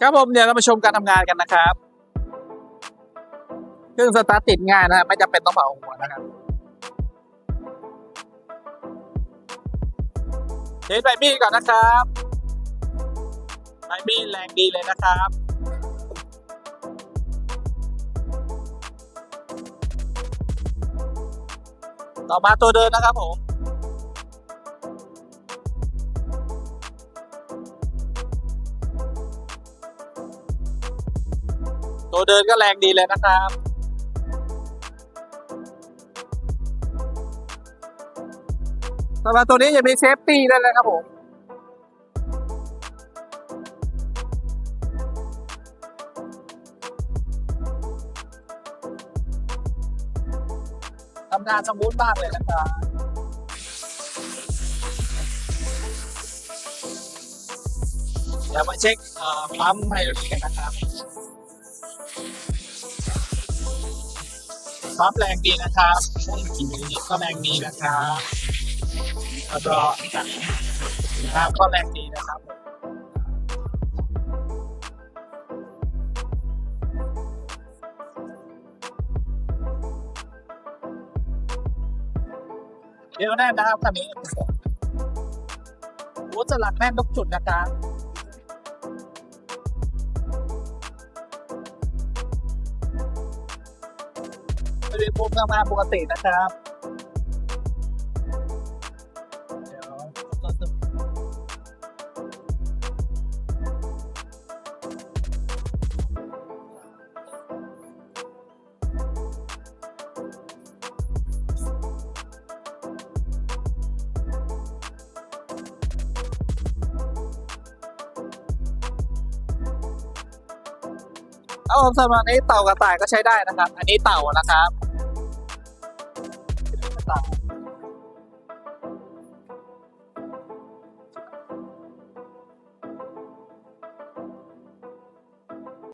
ครับผมเดี๋ยวเรามาชมการทำงานกันนะครับเครื่องสตาร์ทติดง่ายนะครับไม่จำเป็นต้องเผาหัวนะครับเทสใบมีดก่อนนะครับใบมีดแรงดีเลยนะครับต่อมาตัวเดินนะครับผม ตัวเดินก็แรงดีเลยนะครับ สำหรับตัวนี้จะมีเซฟตี้ด้วยนะครับผมทำงานสมูทมากเลยนะครับเดี๋ยวมาเช็คปั๊มไฮดรอลิกกันนะครับ ปั๊มแรงดีนะครับกี่มิลลิลิตรก็แรงดีนะครับแล้วก็น้ำก็แรงดีนะครับเดี๋ยวแน่นนะครับคันนี้โอ้สลักแน่นทุกจุดนะครับ เป็นวณภูมิทำงานปกตินะครับ เอาผมสำหรับนี้เต่ากระต่ายก็ใช้ได้นะครับ อันนี้เต่านะครับเต่า